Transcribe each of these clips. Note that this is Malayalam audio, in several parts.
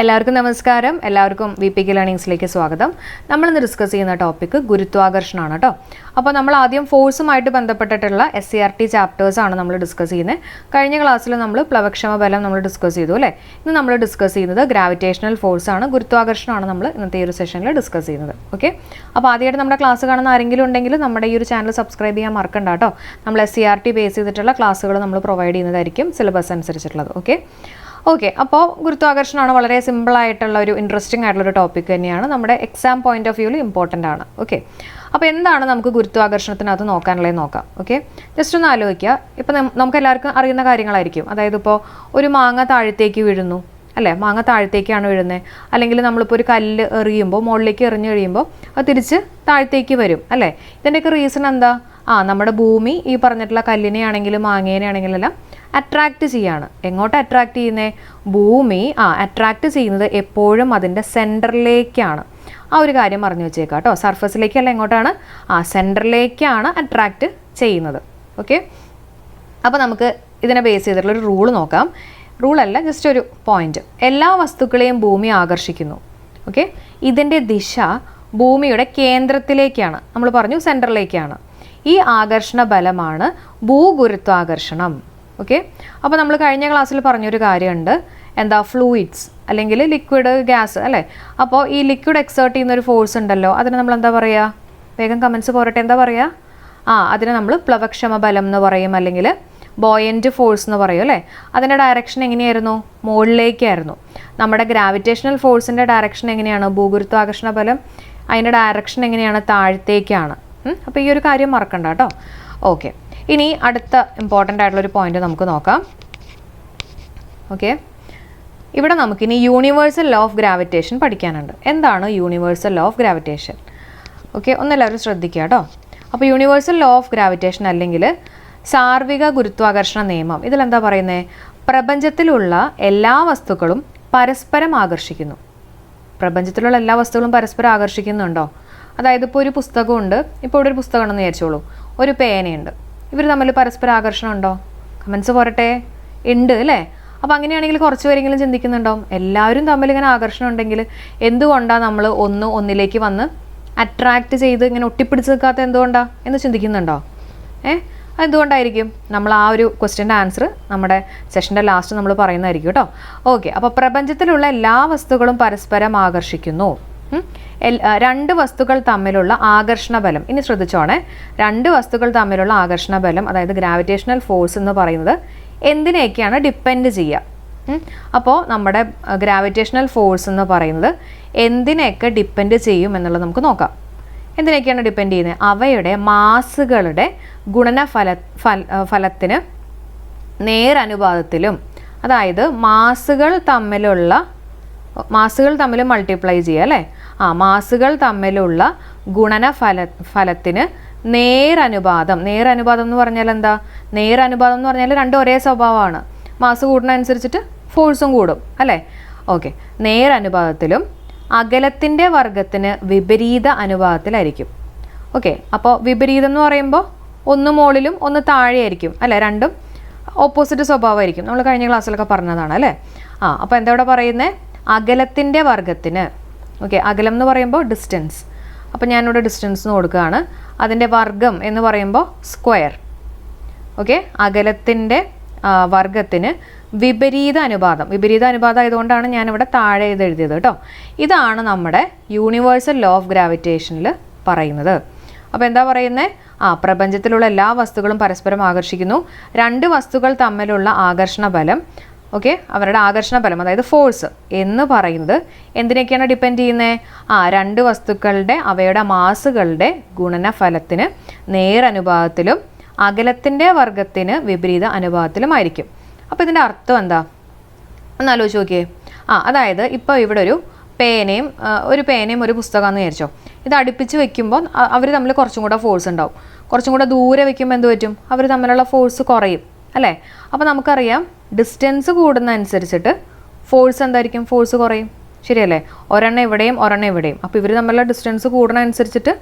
എല്ലാവർക്കും നമസ്കാരം. എല്ലാവർക്കും വി പി കെ ലേണിങ്സിലേക്ക് സ്വാഗതം. നമ്മളിന്ന് ഡിസ്കസ് ചെയ്യുന്ന ടോപ്പിക്ക് ഗുരുത്വാകർഷണമാണ് കേട്ടോ അപ്പോൾ നമ്മൾ ആദ്യം ഫോഴ്സുമായിട്ട് ബന്ധപ്പെട്ടിട്ടുള്ള S C R T chapters ആണ് നമ്മൾ ഡിസ്കസ് ചെയ്യുന്നത് കഴിഞ്ഞ ക്ലാസ്സിൽ നമ്മൾ പ്ലവക്ഷമ ബലം നമ്മൾ ഡിസ്കസ് ചെയ്തു അല്ലേ? ഇന്ന് നമ്മൾ ഡിസ്കസ് ചെയ്യുന്നത് ഗ്രാവിറ്റേഷണൽ ഫോഴ്സ് ആണ് ഗുരുത്വാകർഷണമാണ് നമ്മൾ ഇന്നത്തെ ഈ ഒരു സെഷനിൽ ഡിസ്കസ് ചെയ്യുന്നത്. ഓക്കെ അപ്പോൾ ആദ്യമായിട്ട് നമ്മുടെ ക്ലാസ് കാണുന്ന ആരെങ്കിലും ഉണ്ടെങ്കിൽ നമ്മുടെ ഈ ഒരു ചാനൽ സബ്സ്ക്രൈബ് ചെയ്യാൻ മറക്കണ്ട കേട്ടോ നമ്മൾ S C R T base ചെയ്തിട്ടുള്ള ക്ലാസ്സുകൾ നമ്മൾ പ്രൊവൈഡ് ചെയ്യുന്നതായിരിക്കും സിലബസ് അനുസരിച്ചിട്ടുള്ളത്. ഓക്കെ ഓക്കെ അപ്പോൾ ഗുരുത്വാകർഷണമാണ് വളരെ സിമ്പിൾ ആയിട്ടുള്ള ഒരു ഇൻട്രസ്റ്റിംഗ് ആയിട്ടുള്ള ഒരു ടോപ്പിക് തന്നെയാണ്. നമ്മുടെ എക്സാം പോയിന്റ് ഓഫ് വ്യൂവിൽ ഇമ്പോർട്ടന്റ് ആണ്. ഓക്കെ അപ്പോൾ എന്താണ് നമുക്ക് ഗുരുത്വാകർഷണത്തിനകത്ത് നോക്കാനുള്ളത് നോക്കാം. ഓക്കെ ജസ്റ്റ് ഒന്ന് ആലോചിക്കുക. ഇപ്പം നമുക്ക് എല്ലാവർക്കും അറിയുന്ന കാര്യങ്ങളായിരിക്കും. അതായത് ഇപ്പോൾ ഒരു മാങ്ങ താഴത്തേക്ക് വീഴുന്നു. അല്ലേ? മാങ്ങ താഴത്തേക്കാണ് വീഴുന്നത് അല്ലെങ്കിൽ നമ്മളിപ്പോൾ ഒരു കല്ല് എറിയുമ്പോൾ മുകളിലേക്ക് എറിഞ്ഞു കഴിയുമ്പോൾ അത് തിരിച്ച് താഴത്തേക്ക് വരും അല്ലേ? ഇതിന്റെയൊക്കെ റീസൺ എന്താ? ആ നമ്മുടെ ഭൂമി ഈ പറഞ്ഞിട്ടുള്ള കല്ലിനെ ആണെങ്കിലും മാങ്ങേനെ ആണെങ്കിലും എല്ലാം അട്രാക്റ്റ് ചെയ്യാണ്. എങ്ങോട്ട് അട്രാക്റ്റ് ചെയ്യുന്നത് ഭൂമി ആ അട്രാക്റ്റ് ചെയ്യുന്നത് എപ്പോഴും അതിന്റെ സെന്ററിലേക്കാണ് ആ ഒരു കാര്യം പറഞ്ഞു വെച്ചേക്കാം കേട്ടോ സർഫസിലേക്കല്ല എങ്ങോട്ടാണ്? ആ സെന്ററിലേക്കാണ് അട്രാക്റ്റ് ചെയ്യുന്നത്. ഓക്കെ അപ്പോൾ നമുക്ക് ഇതിനെ ബേസ് ചെയ്തിട്ടുള്ള ഒരു റൂൾ നോക്കാം. റൂളല്ല ജസ്റ്റ് ഒരു പോയിന്റ് എല്ലാ വസ്തുക്കളെയും ഭൂമി ആകർഷിക്കുന്നു. ഓക്കെ ഇതിന്റെ ദിശ ഭൂമിയുടെ കേന്ദ്രത്തിലേക്കാണ്. നമ്മൾ പറഞ്ഞു സെന്ററിലേക്കാണ് ഈ ആകർഷണ ബലമാണ് ഭൂഗുരുത്വാകർഷണം. ഓക്കെ അപ്പോൾ നമ്മൾ കഴിഞ്ഞ ക്ലാസ്സിൽ പറഞ്ഞൊരു കാര്യമുണ്ട്. എന്താ? ഫ്ലൂയിഡ്സ് അല്ലെങ്കിൽ ലിക്വിഡ് ഗ്യാസ് അല്ലേ? അപ്പോൾ ഈ ലിക്വിഡ് എക്സേർട്ട് ചെയ്യുന്ന ഒരു ഫോഴ്സ് ഉണ്ടല്ലോ അതിന് നമ്മൾ എന്താ പറയുക വേഗം കമൻസ് പോരട്ടെ എന്താ പറയുക ആ അതിനെ നമ്മൾ പ്ലവക്ഷമ ബലം എന്ന് പറയും അല്ലെങ്കിൽ ബോയന്റ് ഫോഴ്സ് എന്ന് പറയും അല്ലേ? അതിന്റെ ഡയറക്ഷൻ എങ്ങനെയായിരുന്നു? മുകളിലേക്കായിരുന്നു. നമ്മുടെ ഗ്രാവിറ്റേഷണൽ ഫോഴ്സിന്റെ ഡയറക്ഷൻ എങ്ങനെയാണ്? ഭൂഗുരുത്വാകർഷണ ബലം അതിന്റെ ഡയറക്ഷൻ എങ്ങനെയാണ്? താഴത്തേക്കാണ്. അപ്പോൾ ഈ ഒരു കാര്യം മറക്കണ്ട കേട്ടോ. ഓക്കെ ഇനി അടുത്ത ഇമ്പോർട്ടന്റ് ആയിട്ടുള്ളൊരു പോയിന്റ് നമുക്ക് നോക്കാം. ഓക്കെ ഇവിടെ നമുക്കിനി യൂണിവേഴ്സൽ ലോ ഓഫ് ഗ്രാവിറ്റേഷൻ പഠിക്കാനുണ്ട്. എന്താണ് universal law of gravitation okay ഒന്നെല്ലാവരും ശ്രദ്ധിക്കുക കേട്ടോ. അപ്പോൾ യൂണിവേഴ്സൽ ലോ ഓഫ് ഗ്രാവിറ്റേഷൻ അല്ലെങ്കിൽ സാർവിക ഗുരുത്വാകർഷണ നിയമം. ഇതിലെന്താ പറയുന്നത് പ്രപഞ്ചത്തിലുള്ള എല്ലാ വസ്തുക്കളും പരസ്പരം ആകർഷിക്കുന്നു. പ്രപഞ്ചത്തിലുള്ള എല്ലാ വസ്തുക്കളും പരസ്പരം ആകർഷിക്കുന്നുണ്ടോ? അതായത് ഇപ്പോൾ ഒരു പുസ്തകമുണ്ട്. ഇപ്പോൾ ഇവിടെ ഒരു പുസ്തകം ഉണ്ടെന്ന് വിചാരിച്ചോളൂ. ഒരു പേനയുണ്ട്. ഇവർ തമ്മിൽ പരസ്പരം ആകർഷണം ഉണ്ടോ? കമൻസ് പോരട്ടെ. ഉണ്ട് അല്ലേ? അപ്പോൾ അങ്ങനെയാണെങ്കിൽ കുറച്ച് പേരെങ്കിലും ചിന്തിക്കുന്നുണ്ടാവും എല്ലാവരും തമ്മിൽ ഇങ്ങനെ ആകർഷണം ഉണ്ടെങ്കിൽ എന്തുകൊണ്ടാണ് നമ്മൾ ഒന്ന് ഒന്നിലേക്ക് വന്ന് അട്രാക്റ്റ് ചെയ്ത് ഇങ്ങനെ ഒട്ടിപ്പിടിച്ച് നിൽക്കാത്ത എന്തുകൊണ്ടാണ് എന്ന് ചിന്തിക്കുന്നുണ്ടോ? ഏ? എന്തുകൊണ്ടായിരിക്കും? നമ്മൾ ആ ഒരു ക്വസ്റ്റ്യന്റെ ആൻസർ നമ്മുടെ സെഷന്റെ ലാസ്റ്റ് നമ്മൾ പറയുന്നതായിരിക്കും കേട്ടോ. ഓക്കെ അപ്പോൾ പ്രപഞ്ചത്തിലുള്ള എല്ലാ വസ്തുക്കളും പരസ്പരം ആകർഷിക്കുന്നു. രണ്ട് വസ്തുക്കൾ തമ്മിലുള്ള ആകർഷണ ബലം. ഇനി ശ്രദ്ധിച്ചോണേ. രണ്ട് വസ്തുക്കൾ തമ്മിലുള്ള ആകർഷണ ബലം അതായത് ഗ്രാവിറ്റേഷണൽ ഫോഴ്സ് എന്ന് പറയുന്നത് എന്തിനെയൊക്കെയാണ് ഡിപ്പെൻഡ് ചെയ്യുക? അപ്പോൾ നമ്മുടെ ഗ്രാവിറ്റേഷണൽ ഫോഴ്സ് എന്ന് പറയുന്നത് എന്തിനെയൊക്കെ ഡിപ്പെൻഡ് ചെയ്യും എന്നുള്ളത് നമുക്ക് നോക്കാം. എന്തിനൊക്കെയാണ് ഡിപ്പെൻഡ് ചെയ്യുന്നത്? അവയുടെ മാസുകളുടെ ഗുണനഫല ഫല ഫലത്തിന് നേരനുപാതത്തിലും അതായത് മാസുകൾ തമ്മിലുള്ള മാസുകൾ തമ്മിൽ മൾട്ടിപ്ലൈ ചെയ്യുക അല്ലേ? ആ മാസുകൾ തമ്മിലുള്ള ഗുണന ഫല ഫലത്തിന് നേരനുപാതം നേരനുപാതം എന്ന് പറഞ്ഞാൽ എന്താ? നേരനുപാതം എന്ന് പറഞ്ഞാൽ രണ്ടും ഒരേ സ്വഭാവമാണ്. മാസ് കൂടുന്നതനുസരിച്ചിട്ട് ഫോഴ്സും കൂടും അല്ലേ? ഓക്കെ നേരനുപാതത്തിലും അകലത്തിന്റെ വർഗത്തിന് വിപരീത അനുപാതത്തിലായിരിക്കും. ഓക്കെ അപ്പോൾ വിപരീതം എന്ന് പറയുമ്പോൾ ഒന്ന് മുകളിലും ഒന്ന് താഴെയായിരിക്കും അല്ലേ? രണ്ടും ഓപ്പോസിറ്റ് സ്വഭാവമായിരിക്കും. നമ്മൾ കഴിഞ്ഞ ക്ലാസ്സിലൊക്കെ പറഞ്ഞതാണ് അല്ലേ? ആ അപ്പോൾ എന്താ ഇവിടെ പറയുന്നത് അകലത്തിന്റെ വർഗത്തിന് ഓക്കെ അകലം എന്ന് പറയുമ്പോൾ ഡിസ്റ്റൻസ് അപ്പോൾ ഞാനിവിടെ ഡിസ്റ്റൻസ് എന്ന് കൊടുക്കുകയാണ്. അതിന്റെ വർഗം എന്ന് പറയുമ്പോൾ സ്ക്വയർ ഓക്കെ അകലത്തിന്റെ വർഗത്തിന് വിപരീത അനുപാതം. വിപരീത അനുപാതം ആയതുകൊണ്ടാണ് ഞാനിവിടെ താഴെ ഇത് എഴുതിയത് കേട്ടോ. ഇതാണ് നമ്മുടെ യൂണിവേഴ്സൽ ലോ ഓഫ് ഗ്രാവിറ്റേഷനിൽ പറയുന്നത്. അപ്പോൾ എന്താ പറയുന്നത് ആ പ്രപഞ്ചത്തിലുള്ള എല്ലാ വസ്തുക്കളും പരസ്പരം ആകർഷിക്കുന്നു. രണ്ട് വസ്തുക്കൾ തമ്മിലുള്ള ആകർഷണ ബലം ഓക്കെ? അവരുടെ ആകർഷണ ബലം അതായത് ഫോഴ്സ് എന്ന് പറയുന്നത് എന്തിനൊക്കെയാണ് ഡിപ്പെൻഡ് ചെയ്യുന്നത് ആ രണ്ട് വസ്തുക്കളുടെ അവയുടെ മാസുകളുടെ ഗുണനഫലത്തിന് നേരനുപാതത്തിലും അകലത്തിന്റെ വർഗത്തിന് വിപരീത അനുപാതത്തിലുമായിരിക്കും അപ്പോൾ ഇതിന്റെ അർത്ഥം എന്താ? ഒന്ന് ആലോചിച്ച് നോക്കിയേ. ആ അതായത് ഇപ്പോൾ ഇവിടെ ഒരു പേനയും ഒരു പേനയും ഒരു പുസ്തകമാണെന്ന് വിചാരിച്ചോ. ഇത് അടുപ്പിച്ച് വെക്കുമ്പോൾ അവർ തമ്മിൽ കുറച്ചും കൂടെ ഫോഴ്സ് ഉണ്ടാവും. കുറച്ചും കൂടെ ദൂരെ വെക്കുമ്പോൾ എന്ത് പറ്റും? അവർ തമ്മിലുള്ള ഫോഴ്സ് കുറയും അല്ലേ? അപ്പോൾ നമുക്കറിയാം ഡിസ്റ്റൻസ് കൂടുന്ന അനുസരിച്ചിട്ട് ഫോഴ്സ് എന്തായിരിക്കും? ഫോഴ്സ് കുറയും. ശരിയല്ലേ? ഒരെണ്ണം ഇവിടെയും ഒരെണ്ണം ഇവിടെയും. അപ്പോൾ ഇവർ തമ്മിലുള്ള ഡിസ്റ്റൻസ് കൂടുന്ന അനുസരിച്ചിട്ട്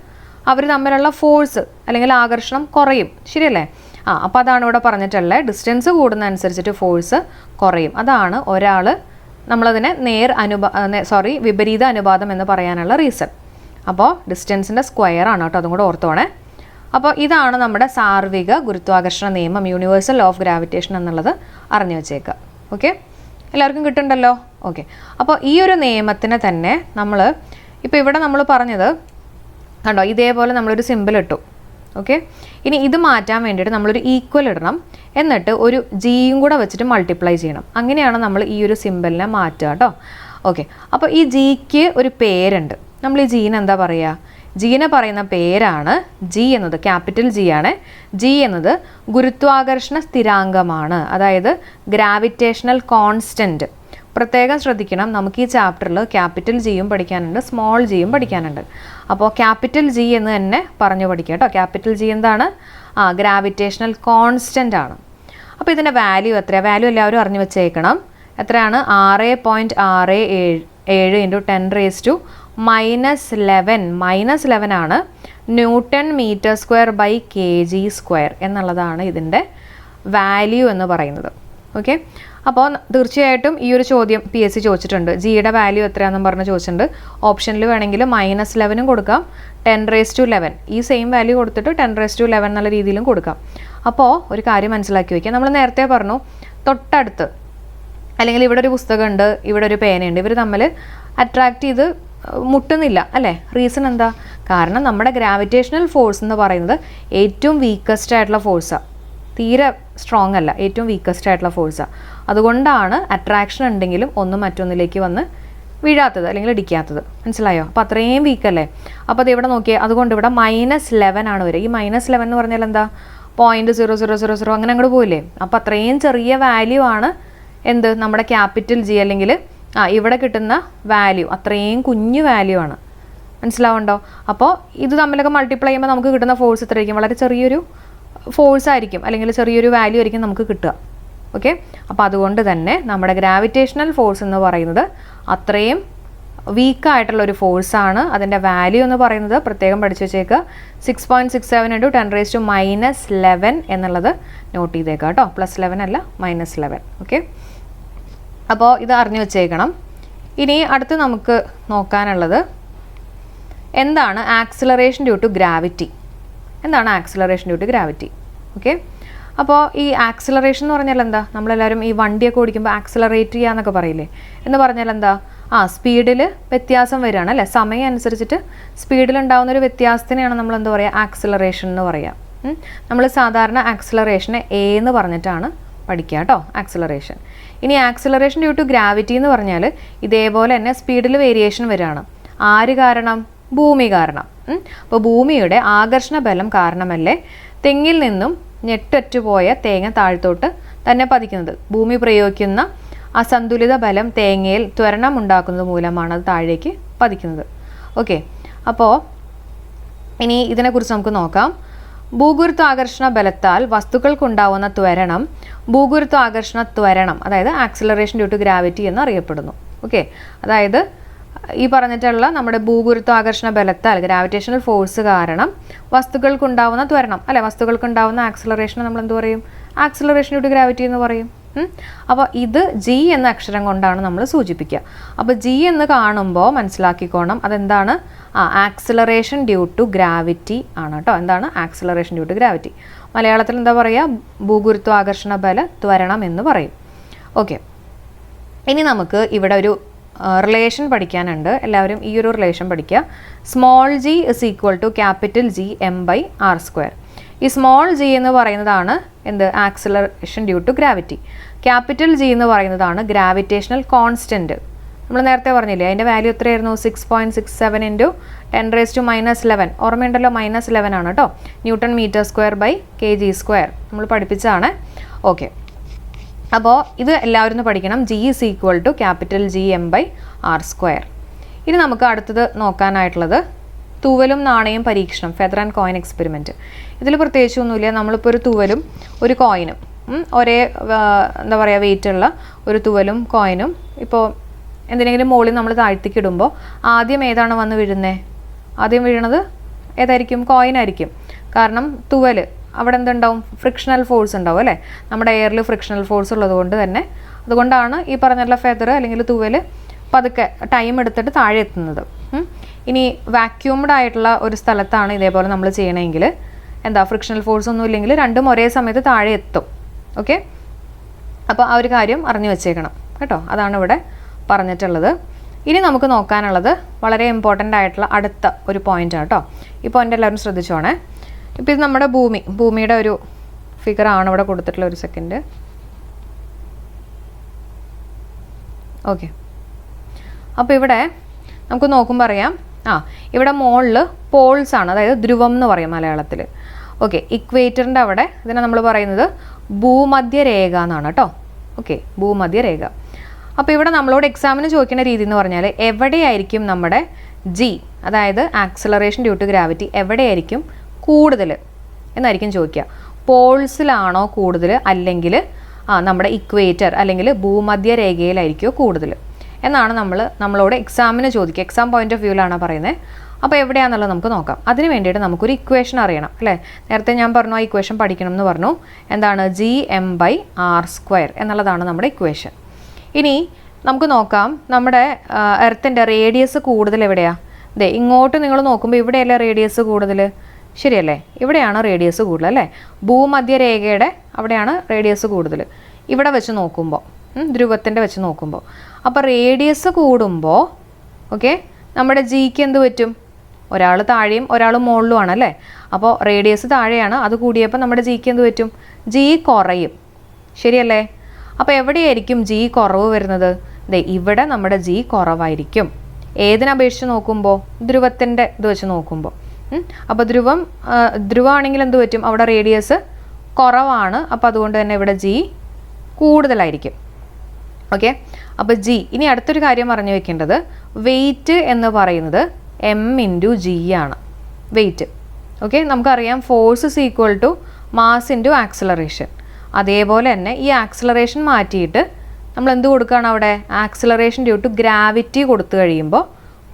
അവർ തമ്മിലുള്ള ഫോഴ്സ് അല്ലെങ്കിൽ ആകർഷണം കുറയും. ശരിയല്ലേ? ആ അപ്പോൾ അതാണ് ഇവിടെ പറഞ്ഞിട്ടുള്ളത്. ഡിസ്റ്റൻസ് കൂടുന്ന അനുസരിച്ചിട്ട് ഫോഴ്സ് കുറയും. അതാണ് ഒരാൾ നമ്മളതിനെ നേർ അനുപാ സോറി വിപരീത അനുപാതം എന്ന് പറയാനുള്ള റീസൺ അപ്പോൾ ഡിസ്റ്റൻസിന്റെ സ്ക്വയർ ആണ് കേട്ടോ അതും കൂടെ ഓർത്തോണേ. അപ്പോൾ ഇതാണ് നമ്മുടെ സാർവിക ഗുരുത്വാകർഷണ നിയമം യൂണിവേഴ്സൽ ഓഫ് ഗ്രാവിറ്റേഷൻ എന്നുള്ളത് അറിഞ്ഞു വെച്ചേക്കുക ഓക്കെ എല്ലാവർക്കും കിട്ടുന്നുണ്ടല്ലോ? ഓക്കെ അപ്പോൾ ഈ ഒരു നിയമത്തിനെ തന്നെ നമ്മൾ ഇപ്പോൾ ഇവിടെ നമ്മൾ പറഞ്ഞത് കണ്ടോ ഇതേപോലെ നമ്മളൊരു സിമ്പിൾ ഇട്ടു. ഓക്കെ ഇനി ഇത് മാറ്റാൻ വേണ്ടിയിട്ട് നമ്മളൊരു ഈക്വൽ ഇടണം. എന്നിട്ട് ഒരു ജിയും കൂടെ വെച്ചിട്ട് മൾട്ടിപ്ലൈ ചെയ്യണം. അങ്ങനെയാണ് നമ്മൾ ഈ ഒരു സിമ്പിളിനെ മാറ്റുക കേട്ടോ ഓക്കെ അപ്പോൾ ഈ ജിക്ക് ഒരു പേരുണ്ട്. നമ്മൾ ഈ ജീന് എന്താ പറയുക ജീനെ പറയുന്ന പേരാണ് ജി എന്നത് ക്യാപിറ്റൽ ജി ആണ്. ജി എന്നത് ഗുരുത്വാകർഷണ സ്ഥിരാങ്കമാണ്. അതായത് ഗ്രാവിറ്റേഷണൽ കോൺസ്റ്റന്റ് പ്രത്യേകം ശ്രദ്ധിക്കണം. നമുക്ക് ഈ ചാപ്റ്ററിൽ ക്യാപിറ്റൽ ജിയും പഠിക്കാനുണ്ട് സ്മോൾ ജിയും പഠിക്കാനുണ്ട്. അപ്പോൾ ക്യാപിറ്റൽ ജി എന്ന് തന്നെ പറഞ്ഞു പഠിക്കുക കേട്ടോ. ക്യാപിറ്റൽ ജി എന്താണ്? ആ ഗ്രാവിറ്റേഷണൽ കോൺസ്റ്റന്റ് ആണ്. അപ്പോൾ ഇതിന്റെ വാല്യൂ എത്രയാണ് വാല്യൂ എല്ലാവരും അറിഞ്ഞു വെച്ചേക്കണം. എത്രയാണ്? ആറ് പോയിന്റ് ആറ് ഏഴ് ഏഴ് into ten raise to minus eleven minus eleven ആണ് newton metre square by K G square എന്നുള്ളതാണ് ഇതിന്റെ വാല്യൂ എന്ന് പറയുന്നത്. ഓക്കെ അപ്പോൾ തീർച്ചയായിട്ടും ഈ ഒരു ചോദ്യം പി എസ് സി ചോദിച്ചിട്ടുണ്ട്. ജിയുടെ വാല്യൂ എത്രയാണെന്ന് പറഞ്ഞ് ചോദിച്ചിട്ടുണ്ട്. ഓപ്ഷനിൽ വേണമെങ്കിൽ മൈനസ് ലെവനും കൊടുക്കാം. ടെൻ റേസ് ടു ലെവൻ ഈ സെയിം വാല്യൂ കൊടുത്തിട്ട് ടെൻ റേസ് ടു ലെവൻ എന്നുള്ള രീതിയിലും കൊടുക്കാം. അപ്പോൾ ഒരു കാര്യം മനസ്സിലാക്കി വയ്ക്കുക. നമ്മൾ നേരത്തെ പറഞ്ഞു തൊട്ടടുത്ത് അല്ലെങ്കിൽ ഇവിടെ ഒരു പുസ്തകമുണ്ട് ഇവിടെ ഒരു പേനയുണ്ട് ഇവർ തമ്മിൽ അട്രാക്റ്റ് ചെയ്ത് മുട്ടുന്നില്ല അല്ലേ? റീസൺ എന്താ? കാരണം നമ്മുടെ ഗ്രാവിറ്റേഷണൽ ഫോഴ്സ് എന്ന് പറയുന്നത് ഏറ്റവും വീക്കസ്റ്റ് ആയിട്ടുള്ള ഫോഴ്സാണ് തീരെ സ്ട്രോങ് അല്ല ഏറ്റവും വീക്കസ്റ്റ് ആയിട്ടുള്ള ഫോഴ്സാണ് അതുകൊണ്ടാണ് അട്രാക്ഷൻ ഉണ്ടെങ്കിലും ഒന്നും മറ്റൊന്നിലേക്ക് വന്ന് വീഴാത്തത് അല്ലെങ്കിൽ ഇടിക്കാത്തത്. മനസ്സിലായോ? അപ്പോൾ അത്രയും വീക്ക് അല്ലേ? അപ്പോൾ അത് ഇവിടെ നോക്കിയാൽ അതുകൊണ്ട് ഇവിടെ മൈനസ് ലെവൻ ആണ് വരിക. ഈ മൈനസ് ലെവൻ എന്ന് പറഞ്ഞാൽ എന്താ? Point zero zero zero zero അങ്ങനെ അങ്ങോട്ട് പോയില്ലേ അപ്പോൾ അത്രയും ചെറിയ വാല്യൂ ആണ് എന്ത്? നമ്മുടെ ക്യാപിറ്റൽ ജി അല്ലെങ്കിൽ ആ ഇവിടെ കിട്ടുന്ന വാല്യൂ അത്രയും കുഞ്ഞു വാല്യൂ ആണ്. മനസ്സിലാവുണ്ടോ? അപ്പോൾ ഇത് തമ്മിലൊക്കെ മൾട്ടിപ്ലൈ ചെയ്യുമ്പോൾ നമുക്ക് കിട്ടുന്ന ഫോഴ്സ് ഇത്രയായിരിക്കും. വളരെ ചെറിയൊരു ഫോഴ്സ് ആയിരിക്കും അല്ലെങ്കിൽ ചെറിയൊരു വാല്യൂ ആയിരിക്കും നമുക്ക് കിട്ടുക. ഓക്കെ? അപ്പോൾ അതുകൊണ്ട് തന്നെ നമ്മുടെ ഗ്രാവിറ്റേഷണൽ ഫോഴ്സ് എന്ന് പറയുന്നത് അത്രയും വീക്കായിട്ടുള്ള ഒരു ഫോഴ്സാണ് അതിന്റെ വാല്യൂ എന്ന് പറയുന്നത് പ്രത്യേകം പഠിച്ചു വെച്ചേക്കുക six point six seven into ten raise to minus eleven എന്നുള്ളത് നോട്ട് ചെയ്തേക്കുക കേട്ടോ. പ്ലസ് ലെവൻ അല്ല മൈനസ് ലെവൻ ഓക്കെ? അപ്പോൾ ഇത് അറിഞ്ഞു വെച്ചേക്കണം. ഇനി അടുത്ത് നമുക്ക് നോക്കാനുള്ളത് എന്താണ് ആക്സിലറേഷൻ ഡ്യൂ ടു ഗ്രാവിറ്റി എന്താണ് acceleration due to gravity okay? അപ്പോൾ ഈ ആക്സിലറേഷൻ എന്ന് പറഞ്ഞാൽ എന്താ? നമ്മളെല്ലാവരും ഈ വണ്ടിയൊക്കെ ഓടിക്കുമ്പോൾ ആക്സിലറേറ്റ് ചെയ്യുക എന്നൊക്കെ പറയില്ലേ? എന്ന് പറഞ്ഞാൽ എന്താ? ആ സ്പീഡിൽ വ്യത്യാസം വരികയാണ് അല്ലേ? സമയം അനുസരിച്ചിട്ട് സ്പീഡിൽ ഉണ്ടാകുന്ന ഒരു വ്യത്യാസത്തിനെയാണ് നമ്മൾ എന്താ പറയുക ആക്സിലറേഷൻ എന്ന് പറയുക നമ്മൾ സാധാരണ ആക്സിലറേഷനെ എ എന്ന് പറഞ്ഞിട്ടാണ് പഠിക്കുക കേട്ടോ ആക്സിലറേഷൻ ഇനി ആക്സിലറേഷൻ ഡ്യൂ ടു ഗ്രാവിറ്റി എന്ന് പറഞ്ഞാൽ ഇതേപോലെ തന്നെ സ്പീഡിൽ വേരിയേഷൻ വരികയാണ്. ആര് കാരണം? ഭൂമി കാരണം. അപ്പോൾ ഭൂമിയുടെ ആകർഷണ ബലം കാരണമല്ലേ? തെങ്ങിൽ നിന്നും ഞെട്ടറ്റുപോയ തേങ്ങ താഴ്ത്തോട്ട് തന്നെ പതിക്കുന്നത്. ഭൂമി പ്രയോഗിക്കുന്ന അസന്തുലിത ബലം തേങ്ങയിൽ ത്വരണം ഉണ്ടാക്കുന്നത് മൂലമാണ് അത് താഴേക്ക് പതിക്കുന്നത്. ഓക്കെ. അപ്പോൾ ഇനി ഇതിനെക്കുറിച്ച് നമുക്ക് നോക്കാം. ഭൂഗുരുത്വാകർഷണ ബലത്താൽ വസ്തുക്കൾക്കുണ്ടാവുന്ന ത്വരണം ഭൂഗുരുത്വാകർഷണ ത്വരണം അതായത് ആക്സിലറേഷൻ ഡ്യൂ ടു ഗ്രാവിറ്റി എന്ന് അറിയപ്പെടുന്നു. ഓക്കെ. അതായത് ഈ പറഞ്ഞിട്ടുള്ള നമ്മുടെ ഭൂഗുരുത്വാകർഷണ ബലത്താൽ ഗ്രാവിറ്റേഷണൽ ഫോഴ്സ് കാരണം വസ്തുക്കൾക്കുണ്ടാവുന്ന ത്വരണം. അല്ലെ? വസ്തുക്കൾക്കുണ്ടാവുന്ന ആക്സിലറേഷൻ നമ്മൾ എന്ത് പറയും? ആക്സിലറേഷൻ ഡ്യൂ ഗ്രാവിറ്റി എന്ന് പറയും. അപ്പോൾ ഇത് ജി എന്ന അക്ഷരം കൊണ്ടാണ് നമ്മൾ സൂചിപ്പിക്കുക. അപ്പോൾ ജി എന്ന് കാണുമ്പോൾ മനസ്സിലാക്കിക്കോണം. അതെന്താണ്? ആ ആക്സിലറേഷൻ ഡ്യൂ ടു ഗ്രാവിറ്റി ആണ് കേട്ടോ. എന്താണ്? ആക്സിലറേഷൻ ഡ്യൂ ടു ഗ്രാവിറ്റി മലയാളത്തിൽ എന്താ പറയുക ഭൂഗുരുത്വാകർഷണ ബല ത്വരണം എന്ന് പറയും. ഓക്കെ ഇനി നമുക്ക് ഇവിടെ ഒരു റിലേഷൻ പഠിക്കാനുണ്ട്. എല്ലാവരും ഈ ഒരു റിലേഷൻ പഠിക്കുക. Small G is equal to capital G M by R square ഈ സ്മോൾ ജി എന്ന് പറയുന്നതാണ് എന്ത്? Acceleration due to gravity capital G എന്ന് പറയുന്നതാണ് ഗ്രാവിറ്റേഷണൽ കോൺസ്റ്റന്റ് നമ്മൾ നേരത്തെ പറഞ്ഞില്ലേ അതിന്റെ വാല്യൂ എത്രയായിരുന്നു? Six point six seven into ten raise to minus eleven ഓർമ്മയുണ്ടല്ലോ മൈനസ് ലെവൻ ആണ് കേട്ടോ newton metre square by K G square നമ്മൾ പഠിപ്പിച്ചതാണ്. ഓക്കെ അപ്പോൾ ഇത് എല്ലാവരും പഠിക്കണം. G is equal to capital G M by R square ഇനി നമുക്ക് അടുത്തത് നോക്കാനായിട്ടുള്ളത് തൂവലും നാണയം പരീക്ഷണം ഫെദർ ആൻഡ് കോയിൻ എക്സ്പെരിമെന്റ് ഇതിൽ പ്രത്യേകിച്ചൊന്നുമില്ല നമ്മളിപ്പോൾ ഒരു തൂവലും ഒരു കോയിനും ഒരേ എന്താ പറയുക വെയിറ്റുള്ള ഒരു തൂവലും കോയിനും ഇപ്പോൾ എന്തിനെങ്കിലും മുകളിൽ നമ്മൾ താഴ്ത്തിക്ക് ഇടുമ്പോൾ ആദ്യം ഏതാണ് വന്ന് വീഴുന്നത് ആദ്യം വീഴുന്നത് ഏതായിരിക്കും? കോയിനായിരിക്കും കാരണം തുവൽ അവിടെ എന്തുണ്ടാവും? ഫ്രിക്ഷണൽ ഫോഴ്സ് ഉണ്ടാവും അല്ലേ? നമ്മുടെ എയറിൽ ഫ്രിക്ഷണൽ ഫോഴ്സ് ഉള്ളതുകൊണ്ട് തന്നെ. അതുകൊണ്ടാണ് ഈ പറഞ്ഞുള്ള ഫെദർ അല്ലെങ്കിൽ തൂവൽ പതുക്കെ ടൈം എടുത്തിട്ട് താഴെ എത്തുന്നത്. ഇനി വാക്യൂംഡ് ആയിട്ടുള്ള ഒരു സ്ഥലത്താണ് ഇതേപോലെ നമ്മൾ ചെയ്യണമെങ്കിൽ എന്താ? ഫ്രിക്ഷണൽ ഫോഴ്സ് ഒന്നും ഇല്ലെങ്കിൽ രണ്ടും ഒരേ സമയത്ത് താഴെ എത്തും. ഓക്കെ അപ്പോൾ ആ ഒരു കാര്യം അറിഞ്ഞു വെച്ചേക്കണം. കേട്ടോ? അതാണ് ഇവിടെ പറഞ്ഞിട്ടുള്ളത്. ഇനി നമുക്ക് നോക്കാനുള്ളത് വളരെ ഇമ്പോർട്ടന്റ് ആയിട്ടുള്ള അടുത്ത ഒരു പോയിന്റാണ് കേട്ടോ. ഈ പോയിന്റ് എല്ലാവരും ശ്രദ്ധിച്ചോണേ. ഇപ്പോൾ ഇത് നമ്മുടെ ഭൂമി. ഭൂമിയുടെ ഒരു ഫിഗർ ആണ് ഇവിടെ കൊടുത്തിട്ടുള്ള ഒരു സെക്കൻഡ് ഓക്കെ അപ്പോൾ ഇവിടെ നമുക്ക് നോക്കുമ്പോൾ അറിയാം. ആ ഇവിടെ മുകളിൽ പോൾസ് ആണ്. അതായത് ധ്രുവം എന്ന് പറയും മലയാളത്തിൽ ഓക്കെ ഇക്വേറ്ററിന്റെ അവിടെ ഇതിനെ നമ്മൾ പറയുന്നത് ഭൂമധ്യരേഖ എന്നാണ് കേട്ടോ. ഓക്കെ ഭൂമധ്യരേഖ. അപ്പോൾ ഇവിടെ നമ്മളോട് എക്സാമിന് ചോദിക്കുന്ന രീതി എന്ന് പറഞ്ഞാൽ എവിടെയായിരിക്കും നമ്മുടെ ജി അതായത് ആക്സിലറേഷൻ ഡ്യൂ ടു ഗ്രാവിറ്റി എവിടെയായിരിക്കും കൂടുതൽ എന്നായിരിക്കും ചോദിക്കുക. പോൾസിലാണോ കൂടുതൽ അല്ലെങ്കിൽ ആ നമ്മുടെ ഇക്വേറ്റർ അല്ലെങ്കിൽ ഭൂമധ്യരേഖയിലായിരിക്കുമോ കൂടുതൽ? എന്നാണ് നമ്മൾ നമ്മളോട് എക്സാമിന് ചോദിക്കുക. എക്സാം പോയിന്റ് ഓഫ് വ്യൂവിലാണ് പറയുന്നത് അപ്പോൾ എവിടെയാണെന്നുള്ളത് നമുക്ക് നോക്കാം. അതിന് വേണ്ടിയിട്ട് നമുക്കൊരു ഇക്വേഷൻ അറിയണം അല്ലേ? നേരത്തെ ഞാൻ പറഞ്ഞു ആ ഇക്വേഷൻ പഠിക്കണം എന്ന് പറഞ്ഞു. എന്താണ് G M by R square എന്നുള്ളതാണ് നമ്മുടെ ഇക്വേഷൻ ഇനി നമുക്ക് നോക്കാം നമ്മുടെ എർത്തിന്റെ റേഡിയസ് കൂടുതൽ എവിടെയാണ് ദേ ഇങ്ങോട്ട് നിങ്ങൾ നോക്കുമ്പോൾ ഇവിടെയല്ലേ റേഡിയസ് കൂടുതൽ? ശരിയല്ലേ? ഇവിടെയാണ് റേഡിയസ് കൂടുതൽ അല്ലേ? ഭൂമധ്യരേഖയുടെ അവിടെയാണ് റേഡിയസ് കൂടുതൽ. ഇവിടെ വെച്ച് നോക്കുമ്പോൾ ധ്രുവത്തിന്റെ വെച്ച് നോക്കുമ്പോൾ അപ്പോൾ റേഡിയസ് കൂടുമ്പോൾ ഓക്കെ നമ്മുടെ ജിക്ക് എന്ത് പറ്റും? ഒരാൾ താഴെയും ഒരാൾ മുകളിലുമാണ് അല്ലേ? അപ്പോൾ റേഡിയസ് താഴെയാണ് അത് കൂടിയപ്പോൾ നമ്മുടെ ജിക്ക് എന്ത് പറ്റും? ജി കുറയും. ശരിയല്ലേ? അപ്പോൾ എവിടെയായിരിക്കും ജി കുറവ് വരുന്നത്? ദേ ഇവിടെ നമ്മുടെ ജി കുറവായിരിക്കും. ഏതിനപേക്ഷിച്ച് നോക്കുമ്പോൾ ധ്രുവത്തിന്റെ ഇത് വെച്ച് നോക്കുമ്പോൾ അപ്പോൾ ധ്രുവം ധ്രുവമാണെങ്കിൽ എന്ത് പറ്റും? അവിടെ റേഡിയസ് കുറവാണ്. അപ്പോൾ അതുകൊണ്ട് തന്നെ ഇവിടെ ജി കൂടുതലായിരിക്കും. ഓക്കെ അപ്പോൾ ജി ഇനി അടുത്തൊരു കാര്യം പറഞ്ഞു വെക്കേണ്ടത്. വെയിറ്റ് എന്ന് പറയുന്നത് എം ഇന്റു ജി ആണ്. വെയിറ്റ് ഓക്കെ നമുക്കറിയാം force is equal to mass into acceleration അതേപോലെ തന്നെ ഈ ആക്സിലറേഷൻ മാറ്റിയിട്ട് നമ്മൾ എന്ത് കൊടുക്കുകയാണ് അവിടെ? ആക്സിലറേഷൻ ഡ്യൂ ടു ഗ്രാവിറ്റി കൊടുത്തു കഴിയുമ്പോൾ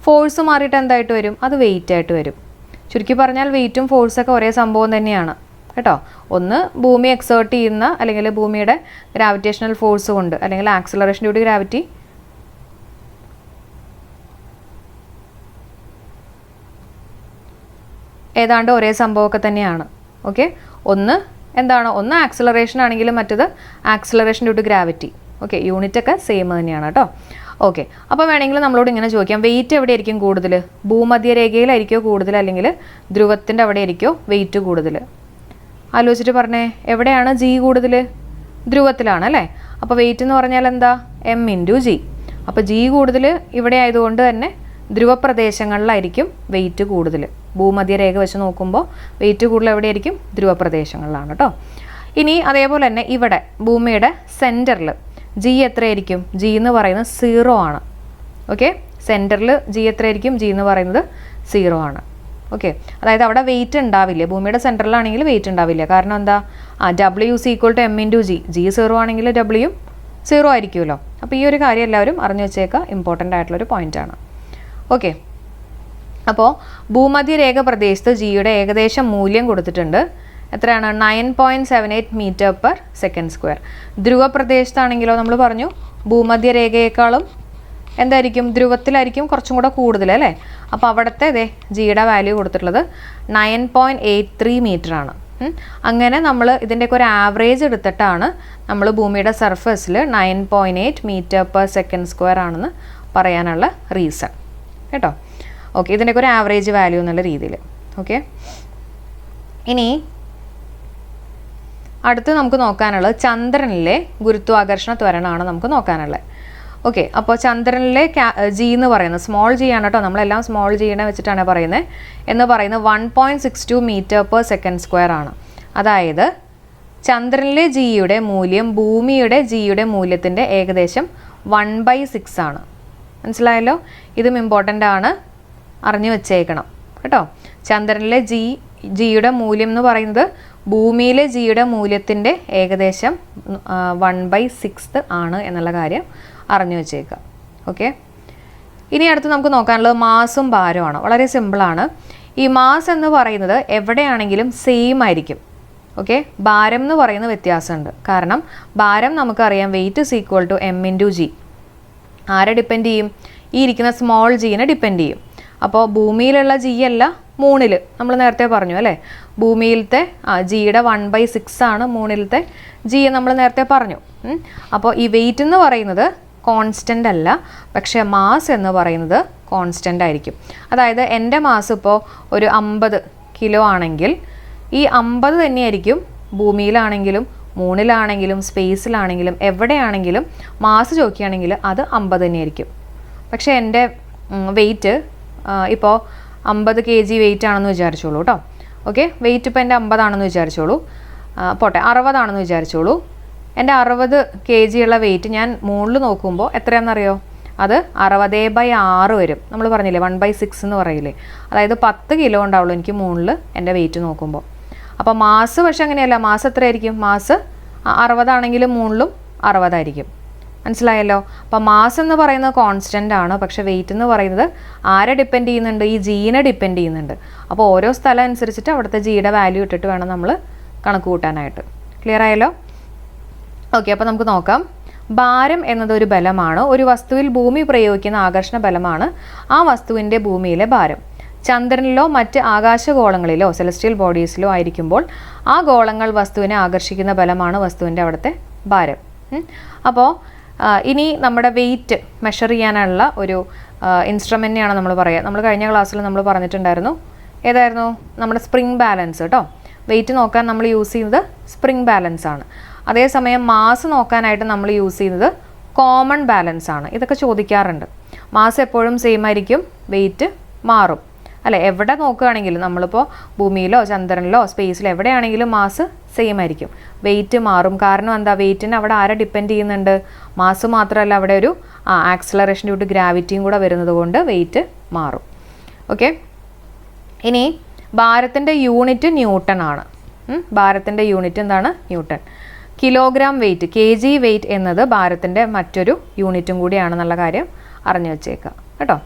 ഫോഴ്സ് മാറിയിട്ട് എന്തായിട്ട് വരും? അത് വെയിറ്റ് ആയിട്ട് വരും. ചുരുക്കി പറഞ്ഞാൽ വെയിറ്റും ഫോഴ്സൊക്കെ ഒരേ സംഭവം തന്നെയാണ്. കേട്ടോ? ഒന്ന് ഭൂമി എക്സേർട്ട് ചെയ്യുന്ന അല്ലെങ്കിൽ ഭൂമിയുടെ ഗ്രാവിറ്റേഷണൽ ഫോഴ്സ് കൊണ്ട് അല്ലെങ്കിൽ ആക്സിലറേഷൻ ഡ്യൂ ടു ഗ്രാവിറ്റി ഏതാണ്ട് ഒരേ സംഭവമൊക്കെ തന്നെയാണ്. ഓക്കെ ഒന്ന് എന്താണ്? ഒന്ന് ആക്സിലറേഷൻ ആണെങ്കിലും മറ്റത് acceleration due to gravity okay unit ഒക്കെ സെയിം തന്നെയാണ് കേട്ടോ. ഓക്കെ അപ്പോൾ വേണമെങ്കിൽ നമ്മളോട് ഇങ്ങനെ ചോദിക്കാം. വെയിറ്റ് എവിടെ ആയിരിക്കും കൂടുതൽ ഭൂമധ്യരേഖയിലായിരിക്കോ കൂടുതൽ അല്ലെങ്കിൽ ധ്രുവത്തിന്റെ അവിടെ ആയിരിക്കോ വെയിറ്റ് കൂടുതൽ ആലോചിച്ചിട്ട് പറഞ്ഞേ. എവിടെയാണ് ജി കൂടുതൽ ധ്രുവത്തിലാണ് അല്ലേ? അപ്പോൾ വെയിറ്റ് എന്ന് പറഞ്ഞാൽ എന്താ? എം ഇന്റു ജി അപ്പോൾ ജി കൂടുതൽ ഇവിടെ ആയതുകൊണ്ട് തന്നെ ധ്രുവപ്രദേശങ്ങളിലായിരിക്കും വെയിറ്റ് കൂടുതൽ ഭൂമധ്യരേഖ വെച്ച് നോക്കുമ്പോൾ വെയിറ്റ് കൂടുതൽ എവിടെയായിരിക്കും? ധ്രുവപ്രദേശങ്ങളിലാണ് കേട്ടോ ഇനി അതേപോലെ തന്നെ ഇവിടെ ഭൂമിയുടെ സെന്ററിൽ ജി എത്രയായിരിക്കും? ജി എന്ന് പറയുന്നത് സീറോ ആണ്. ഓക്കെ സെന്ററിൽ ജി എത്രയായിരിക്കും? ജി എന്ന് പറയുന്നത് സീറോ ആണ്. ഓക്കെ അതായത് അവിടെ വെയിറ്റ് ഉണ്ടാവില്ല? ഭൂമിയുടെ സെന്ററിലാണെങ്കിൽ വെയിറ്റ് ഉണ്ടാവില്ല? കാരണം എന്താ? ആ W C equal to M into G G zero ആണെങ്കിൽ ഡബ്ല്യു സീറോ ആയിരിക്കുമല്ലോ. അപ്പോൾ ഈ ഒരു കാര്യം എല്ലാവരും അറിഞ്ഞു വെച്ചേക്കുക ഇമ്പോർട്ടന്റ് ആയിട്ടുള്ളൊരു പോയിന്റാണ് ഓക്കെ അപ്പോൾ ഭൂമധ്യരേഖ പ്രദേശത്ത് ജിയുടെ ഏകദേശം മൂല്യം കൊടുത്തിട്ടുണ്ട്. എത്രയാണ്? Nine point seven eight metre per second square ധ്രുവ പ്രദേശത്താണെങ്കിലോ നമ്മൾ പറഞ്ഞു ഭൂമധ്യരേഖയേക്കാളും എന്തായിരിക്കും? ധ്രുവത്തിലായിരിക്കും കുറച്ചും കൂടെ കൂടുതൽ അല്ലേ? അപ്പോൾ അവിടുത്തെ ഇതേ ജിയുടെ വാല്യൂ കൊടുത്തിട്ടുള്ളത് nine point eight three metre ആണ്. അങ്ങനെ നമ്മൾ ഇതിന്റെയൊക്കെ ഒരു ആവറേജ് എടുത്തിട്ടാണ് നമ്മൾ ഭൂമിയുടെ സർഫസിൽ nine point eight metre per second square ആണെന്ന് പറയാനുള്ള റീസൺ കേട്ടോ? ഓക്കെ ഇതിന്റെയൊക്കെ ഒരു ആവറേജ് വാല്യൂ എന്നുള്ള രീതിയിൽ ഓക്കെ ഇനി അടുത്ത് നമുക്ക് നോക്കാനുള്ളത് ചന്ദ്രനിലെ ഗുരുത്വാകർഷണ ത്വരണമാണ് നമുക്ക് നോക്കാനുള്ളത്. ഓക്കെ അപ്പോൾ ചന്ദ്രനിലെ ജി എന്ന് പറയുന്നത് സ്മോൾ ജി ആണ് കേട്ടോ. നമ്മളെല്ലാം സ്മോൾ ജീനെ വെച്ചിട്ടാണ് പറയുന്നത്. എന്ന് പറയുന്നത് one point six two metre per second square ആണ്. അതായത് ചന്ദ്രനിലെ ജിയുടെ മൂല്യം ഭൂമിയുടെ ജിയുടെ മൂല്യത്തിന്റെ ഏകദേശം വൺ ബൈ സിക്സ് ആണ്. മനസ്സിലായല്ലോ? ഇതും ഇമ്പോർട്ടന്റ് ആണ്. അറിഞ്ഞു വെച്ചേക്കണം. കേട്ടോ? ചന്ദ്രനിലെ ജി ജിയുടെ മൂല്യം എന്ന് പറയുന്നത് ഭൂമിയിലെ ജിയുടെ മൂല്യത്തിന്റെ ഏകദേശം വൺ ബൈ സിക്സ്ത് ആണ് എന്നുള്ള കാര്യം അറിഞ്ഞു വെച്ചേക്കുക. ഓക്കെ ഇനി അടുത്ത് നമുക്ക് നോക്കാനുള്ളത് മാസും ഭാരമാണ് വളരെ സിമ്പിളാണ് ഈ മാസ് എന്ന് പറയുന്നത് എവിടെയാണെങ്കിലും സെയിം ആയിരിക്കും. ഓക്കെ ഭാരം എന്ന് പറയുന്ന വ്യത്യാസമുണ്ട്. കാരണം ഭാരം നമുക്കറിയാം weight is equal to M into G ആരെ ഡിപ്പെൻഡ് ചെയ്യും? ഈ ഇരിക്കുന്ന സ്മോൾ ജീനെ ഡിപ്പെൻഡ് ചെയ്യും. അപ്പോൾ ഭൂമിയിലുള്ള ജി അല്ല മൂണിൽ നമ്മൾ നേരത്തെ പറഞ്ഞു അല്ലേ? ഭൂമിയിലത്തെ ആ ജിയുടെ വൺ ബൈ സിക്സ് ആണ് മൂണിലത്തെ ജി നമ്മൾ നേരത്തെ പറഞ്ഞു. അപ്പോൾ ഈ വെയിറ്റ് എന്ന് പറയുന്നത് കോൺസ്റ്റന്റ് അല്ല. പക്ഷേ മാസ് എന്ന് പറയുന്നത് കോൺസ്റ്റന്റ് ആയിരിക്കും. അതായത് എന്റെ മാസ് ഇപ്പോൾ ഒരു അമ്പത് കിലോ ആണെങ്കിൽ ഈ അമ്പത് തന്നെയായിരിക്കും ഭൂമിയിലാണെങ്കിലും മൂണിലാണെങ്കിലും സ്പേസിലാണെങ്കിലും എവിടെയാണെങ്കിലും മാസ് ചോദിക്കുകയാണെങ്കിൽ അത് അമ്പത് തന്നെയായിരിക്കും. പക്ഷേ എന്റെ വെയിറ്റ് ഇപ്പോൾ അമ്പത് കെ ജി വെയിറ്റ് ആണെന്ന് വിചാരിച്ചോളൂ കേട്ടോ ഓക്കെ വെയിറ്റ് ഇപ്പോൾ എന്റെ അമ്പതാണെന്ന് വിചാരിച്ചോളൂ. പോട്ടെ അറുപതാണെന്ന് വിചാരിച്ചോളൂ. എന്റെ അറുപത് കെ ജി ഉള്ള വെയിറ്റ് ഞാൻ മുകളിൽ നോക്കുമ്പോൾ എത്രയാണെന്നറിയോ? അത് അറുപതേ ബൈ ആറ് വരും. നമ്മൾ പറഞ്ഞില്ലേ വൺ ബൈ സിക്സ് എന്ന് പറയില്ലേ? അതായത് പത്ത് കിലോ ഉണ്ടാവുള്ളൂ എനിക്ക് മുകളിൽ എന്റെ വെയിറ്റ് നോക്കുമ്പോൾ അപ്പോൾ മാസ് പക്ഷെ അങ്ങനെയല്ല മാസ് എത്രയായിരിക്കും? മാസ് അറുപതാണെങ്കിലും മുകളിലും അറുപതായിരിക്കും. മനസ്സിലായല്ലോ? അപ്പം മാസ് എന്ന് പറയുന്നത് കോൺസ്റ്റന്റ് ആണ്. പക്ഷേ വെയിറ്റ് എന്ന് പറയുന്നത് ആരെ ഡിപ്പെൻഡ് ചെയ്യുന്നുണ്ട്? ഈ ജീനെ ഡിപ്പെൻഡ് ചെയ്യുന്നുണ്ട്. അപ്പോൾ ഓരോ സ്ഥലം അനുസരിച്ചിട്ട് അവിടുത്തെ ജിയുടെ വാല്യൂ ഇട്ടിട്ട് വേണം നമ്മൾ കണക്ക് കൂട്ടാനായിട്ട്. ക്ലിയർ ആയല്ലോ? ഓക്കെ അപ്പോൾ നമുക്ക് നോക്കാം. ഭാരം എന്നത് ഒരു ബലമാണ്. ഒരു വസ്തുവിൽ ഭൂമി പ്രയോഗിക്കുന്ന ആകർഷണ ബലമാണ്. ആ വസ്തുവിന്റെ ഭൂമിയിലെ ഭാരം. ചന്ദ്രനിലോ മറ്റ് ആകാശഗോളങ്ങളിലോ സെലസ്റ്റിയൽ ബോഡീസിലോ ആയിരിക്കുമ്പോൾ ആ ഗോളങ്ങൾ വസ്തുവിനെ ആകർഷിക്കുന്ന ബലമാണ് വസ്തുവിന്റെ അവിടുത്തെ ഭാരം. അപ്പോൾ ഇനി നമ്മുടെ വെയിറ്റ് മെഷർ ചെയ്യാനുള്ള ഒരു ഇൻസ്ട്രുമെന്റാണ് നമ്മൾ പറയുക നമ്മൾ കഴിഞ്ഞ ക്ലാസ്സിൽ നമ്മൾ പറഞ്ഞിട്ടുണ്ടായിരുന്നു. ഏതായിരുന്നു? നമ്മുടെ സ്പ്രിംഗ് ബാലൻസ് കേട്ടോ വെയിറ്റ് നോക്കാൻ നമ്മൾ യൂസ് ചെയ്യുന്നത് സ്പ്രിംഗ് ബാലൻസ് ആണ്. അതേസമയം മാസ് നോക്കാനായിട്ട് നമ്മൾ യൂസ് ചെയ്യുന്നത് കോമൺ ബാലൻസ് ആണ്. ഇതൊക്കെ ചോദിക്കാറുണ്ട്. മാസ് എപ്പോഴും സെയിം ആയിരിക്കും. വെയിറ്റ് മാറും. അല്ലെ എവിടെ നോക്കുകയാണെങ്കിലും നമ്മളിപ്പോൾ ഭൂമിയിലോ ചന്ദ്രനിലോ സ്പേസിലോ എവിടെയാണെങ്കിലും മാസ് സെയിം ആയിരിക്കും. വെയിറ്റ് മാറും. കാരണം എന്താ? വെയിറ്റിന് അവിടെ ആരെ ഡിപ്പെൻഡ് ചെയ്യുന്നുണ്ട്? മാസ് മാത്രമല്ല അവിടെ ഒരു ആക്സലറേഷൻ ഡ്യൂട്ട് ഗ്രാവിറ്റിയും കൂടെ വരുന്നത് കൊണ്ട് വെയിറ്റ് മാറും. ഓക്കെ ഇനി ഭാരത്തിന്റെ യൂണിറ്റ് ന്യൂട്ടൺ ആണ്. ഭാരത്തിന്റെ യൂണിറ്റ് എന്താണ്? Newton kilogram weight K G weight എന്നത് ഭാരത്തിന്റെ മറ്റൊരു യൂണിറ്റും കൂടിയാണെന്നുള്ള കാര്യം അറിഞ്ഞു വെച്ചേക്കുക കേട്ടോ?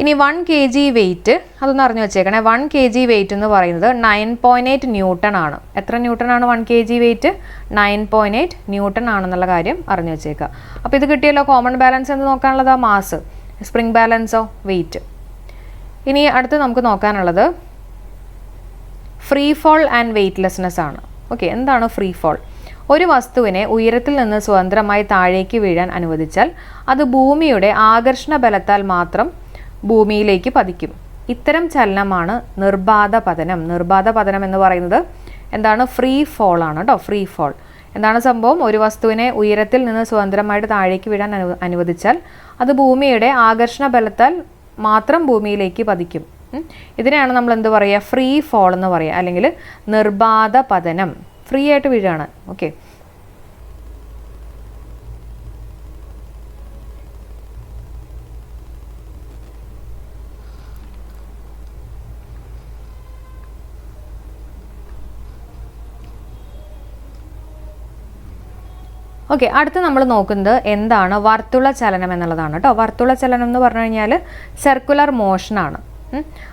ഇനി വൺ കെ ജി വെയിറ്റ് അതൊന്ന് അറിഞ്ഞു വെച്ചേക്കണേ. വൺ കെ ജി വെയിറ്റ് എന്ന് പറയുന്നത് നയൻ പോയിന്റ് എയ്റ്റ് ന്യൂട്ടൺ ആണ്. എത്ര ന്യൂട്ടൺ ആണ് one K G weight nine point eight newton ആണെന്നുള്ള കാര്യം അറിഞ്ഞു വെച്ചേക്കുക അപ്പോൾ ഇത് കിട്ടിയല്ലോ കോമൺ ബാലൻസ് എന്ന് നോക്കാനുള്ളതാ മാസ് സ്പ്രിംഗ് ബാലൻസോ വെയിറ്റ് ഇനി അടുത്ത് നമുക്ക് നോക്കാനുള്ളത് ഫ്രീ ഫോൾ ആൻഡ് വെയ്റ്റ്ലെസ്നെസ് ആണ്. ഓക്കെ എന്താണ് ഫ്രീ ഫോൾ ഒരു വസ്തുവിനെ ഉയരത്തിൽ നിന്ന് സ്വതന്ത്രമായി താഴേക്ക് വീഴാൻ അനുവദിച്ചാൽ അത് ഭൂമിയുടെ ആകർഷണ ബലത്താൽ മാത്രം ഭൂമിയിലേക്ക് പതിക്കും. ഇത്തരം ചലനമാണ് നിർബാധ പതനം. നിർബാധ പതനം എന്ന് പറയുന്നത് എന്താണ്? ഫ്രീ ഫോൾ ആണ് കേട്ടോ. ഫ്രീ ഫോൾ എന്താണ് സംഭവം? ഒരു വസ്തുവിനെ ഉയരത്തിൽ നിന്ന് സ്വതന്ത്രമായിട്ട് താഴേക്ക് വിടാൻ അനു അനുവദിച്ചാൽ അത് ഭൂമിയുടെ ആകർഷണ ബലത്താൽ മാത്രം ഭൂമിയിലേക്ക് പതിക്കും. ഇതിനെയാണ് നമ്മൾ എന്ത് പറയുക? ഫ്രീ ഫോൾ എന്ന് പറയുക. അല്ലെങ്കിൽ നിർബാധ പതനം. ഫ്രീ ആയിട്ട് വീഴാണ്. ഓക്കെ ഓക്കെ അടുത്ത് നമ്മൾ നോക്കുന്നത് എന്താണ് വർത്തുള ചലനം എന്നുള്ളതാണ് കേട്ടോ വർത്തുള ചലനം എന്ന് പറഞ്ഞു കഴിഞ്ഞാൽ സർക്കുലർ മോഷനാണ്